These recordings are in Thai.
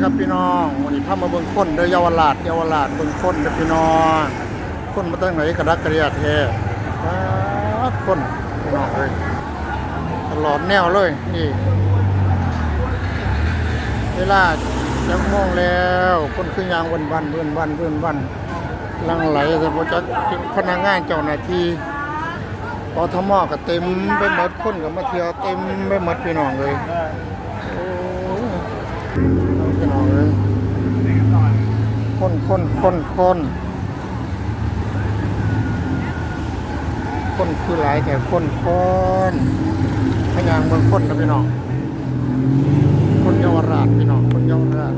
ครับพี่น้องวันนี้พามาเบิ่งคนเด้อเยาวราชเยาวราชเบิ่งคนเด้อพี่น้องคนมาตั้งไหนกระดักกระเดียแท้คนพี่น้องเอ้ยตลอดแนวเลยนี่เวลาจังโมงแล้ว คนคือยางวันวันเบื่อนวันเบื่อนวันลังไหลแต่พอจักพนักงานเจ้าหน้าที่ปทมก็เต็มไปหมดคนก็มาเที่ยวเต็มไปหมดพี่น้องเลยโอ้ย พี่น้องเลยคนคนคนคนคนคือหลายแต่คนคนพยายามเมืองคนนะพี่น้อง คนเยาวราชพี่น้องคนเยาวราช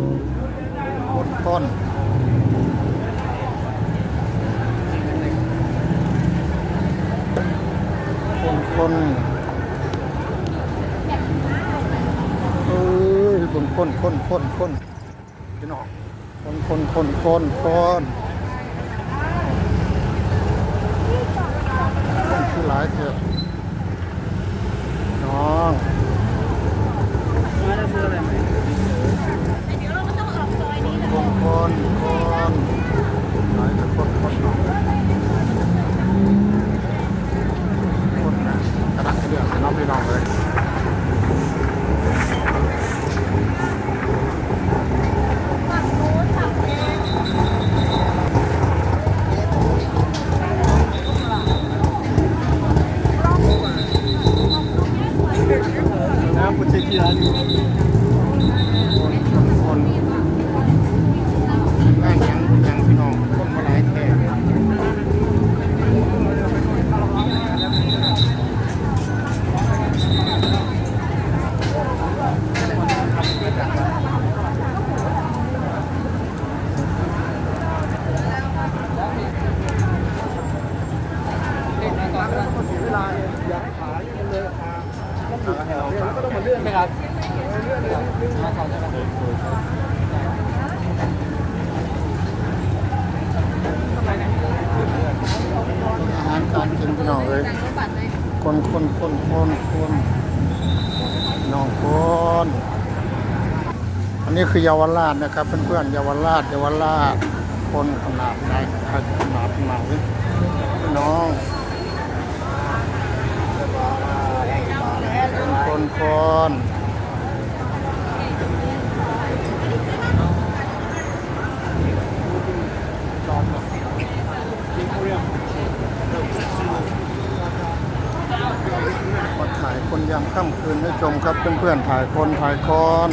คนต้นคนคนเอ้ย คนคนคนคนคนพี่น้องคนคนคนคนคนคนคือหลายเถอะน้อง คนคนคนหลายแต่คนคนเนาะคนนะกระดักกระเดื่องน้องพี่น้องเลย นะพุทธิกีฬาอยู่คนคนคนงานยังยังพี่น้องคนมาหลายแท้ ใช่ครับอาหารการกินพี่น้องเลยคนคนคนคนคนน้องคนอันนี้คือเยาวราชนะครับ เพื่อนๆเยาวราชเยาวราชคนขนาดไหนขนาดไหนพี่น้อง คนคนมาถ่ายคนยามค่ำคืนให้ชมครับเพื่อนๆถ่ายคนถ่ายคน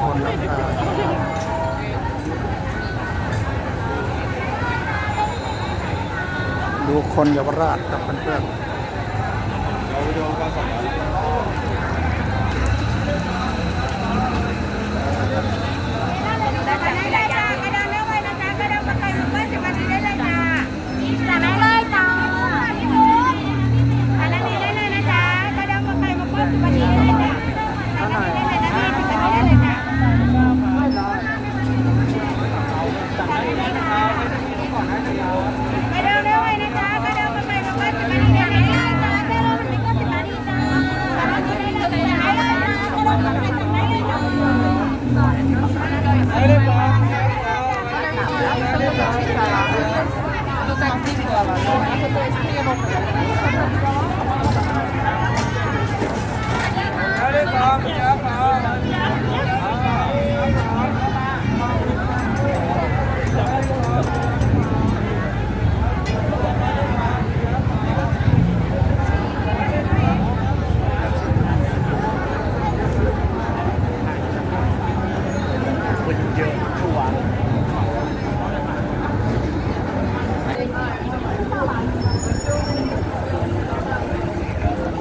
คนนะครับดู คนเยาวราชกับเพื่อนได้เลยจ้ากระดานเนื้อไว้นะจ๊ะกระดานปลาไข่หมึกบ้านสิบนา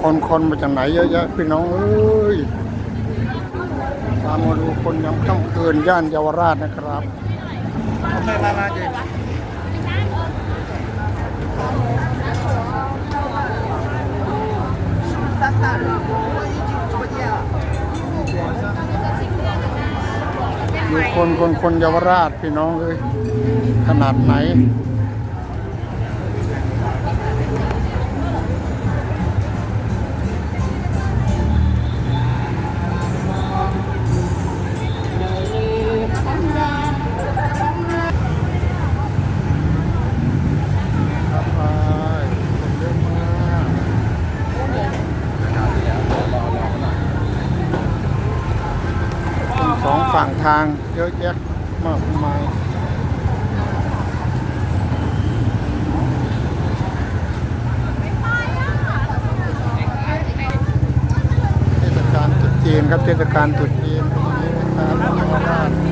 คนคนมาจากไหนเยอะแยะพี่น้องเอ้ยตามมาดูคนยำค่ำคืนย่านเยาวราชนะครับไม่มามาเจดูคนคนคนเยาวราชพี่น้องเอ้ยขนาดไหนางเยอะแยะมากมายเทศกาลตรุษจีนครับเทศกาลตรุษจีนตรงนี้นะครับ